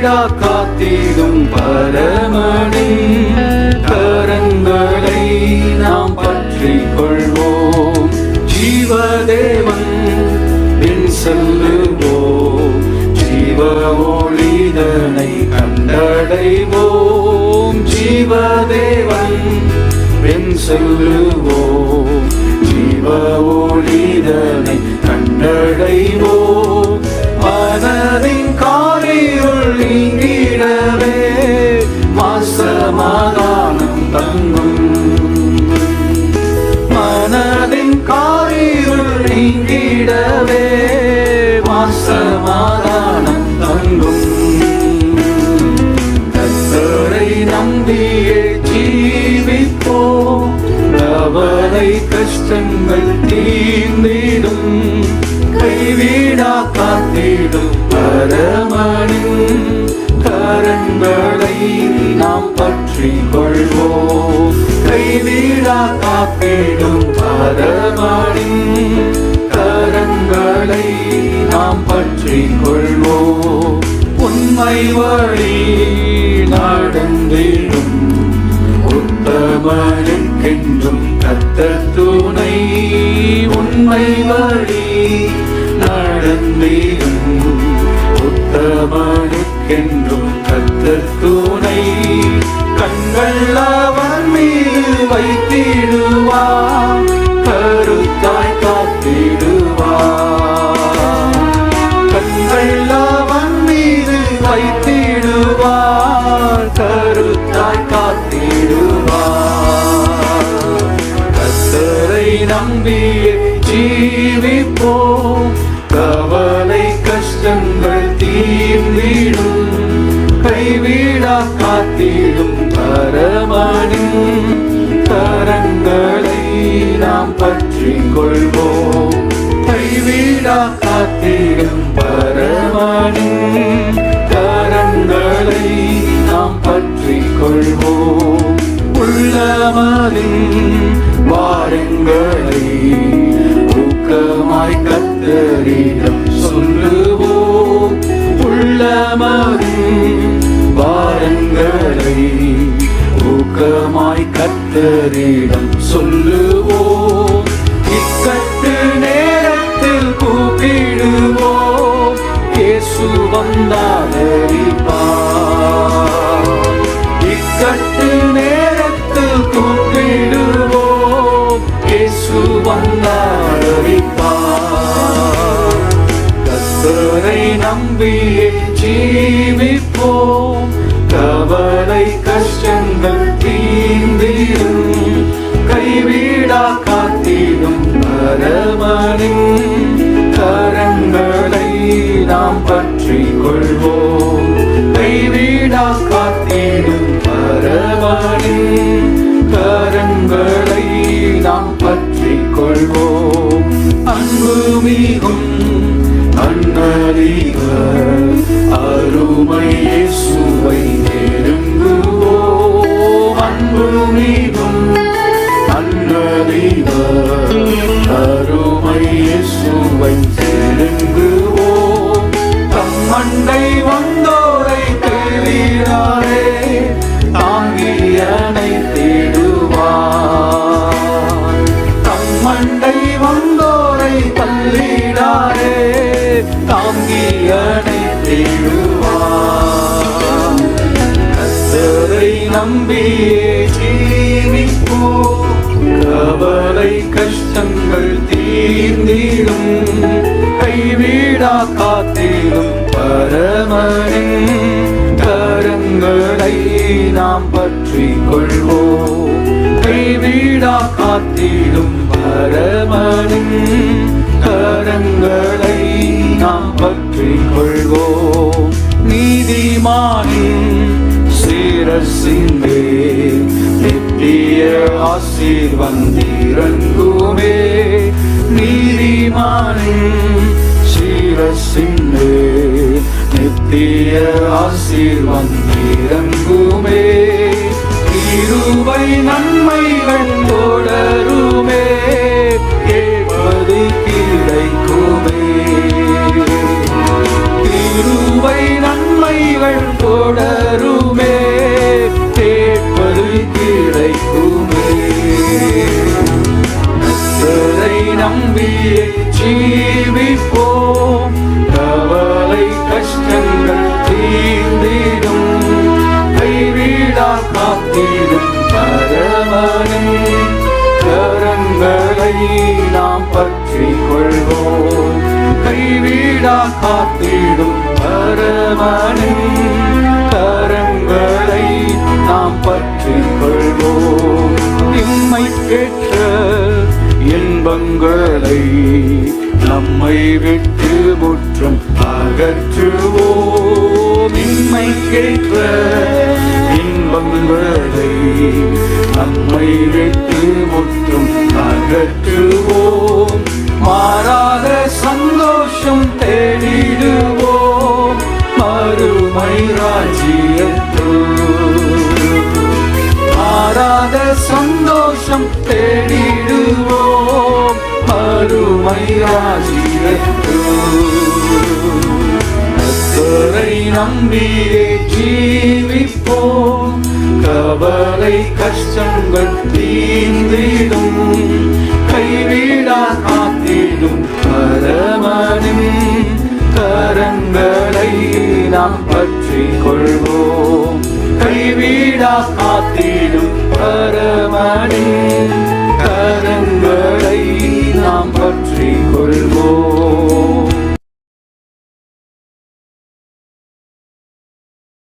கைவிடா காத்திடும் பரமனின் நீங்கிடவே வாசமாதானம் தங்கும் கத்தரை நம்பியே ஜீவிப்போம். அவரை கஷ்டங்கள் தீர்ந்திடும். கைவிடா காத்திடும் பரமனின் கரங்களை நாம் பற்றி கொள்வோம். கைவிடா காத்திடும் பரமனின் கரங்களை நாம் பற்றி கொள்வோம். உண்மை வழி நாடந்திடும். உத்தமனுக்கென்றும் கத்த துணை. உண்மை வழி நடந்திடும். உத்தமனுக்கென்றும் கத்த துணை. கண்கள் அவன் மீது வைத்திடுவார். கருத்தாய் காத்திடுவார். கத்தரை நம்பியே ஜீவிப்போம். கவலை கஷ்டங்கள் தீர்ந்திடும். கைவிடா காத்திடும் பரமனின் கரங்களை நாம் பற்றி கொள்வோம் கைவிடா காத்திடும் பரமனின் நாம் பற்றி கொள்வோம். உள்ளமதின் வாரங்களை. ஊக்கமாய் கத்தரிடம் சொல்லுவோம். உள்ளமதின் வாரங்களை. ஊக்கமாய் கத்தரிடம் சொல்லுவோம். இக்கட்டு நேரத்தில் கூப்பிடுவோம். இயேசு வந்தாதரிப்பார் நம்பியே ஜீவிப்போம். கவலை கஷ்டங்கள் தீந்திடும் கைவிடா காத்திடும் பரமனின் கரங்களை நாம் பற்றி கொள்வோம். கைவிடா காத்திடும் பரமனின் கரங்களை நாம் பற்றி கொள்வோம். அன்பு மிகும் அன்னதிகள் அருமை இயேசுவை நெருங்குவோம். அன்பு மீதும் நம்பியே ஜீவிப்போ. கவலை கஷ்டங்கள் தீர்ந்திடும். கைவிடா காத்திடும் பரமனின் கரங்களை நாம் பற்றி கொள்வோம். கைவிடா காத்திடும் பரமனின் கரங்களை நாம் பற்றி கொள்வோம். நீதிமானின் சிரசிந்தே நித்திய ஆசீர் வந்திறங்குமே நீதிமானின் சிரசிந்தே நித்திய நித்திய ஆசீர்வந்திரங்குமே இருவை காத்திடும் பரமனே கரங்களை நாம் பற்றி கொள்வோம். கைவிடா காத்திடும் பரமனே கரங்களை நாம் பற்றி கொள்வோம். நிம்மை கேட்ட இன்பங்களை நம்மை விட்டு முற்றும் அகற்றுவோம். இன்மை கேட்ட இன்பங்களை நம்மை விட்டு முற்றும் அகற்றுவோம். மாறாத சந்தோஷம் தேடிடுவோம். மறுமை ராஜ்யத்தில் மாறாத சந்தோஷம் தேடிடுவோம். மறுமை ராஜ்யத்தை நம்பியே ஜீவிப்போம். கவலை கஷ்டங்கள் தீர்ந்திடும். கைவிடா காத்திடும் பரமனின் கரங்களை நாம் பற்றி கொள்வோம். கைவிடா காத்திடும் பரமனின் கரங்களை நாம் பற்றி கொள்வோம்.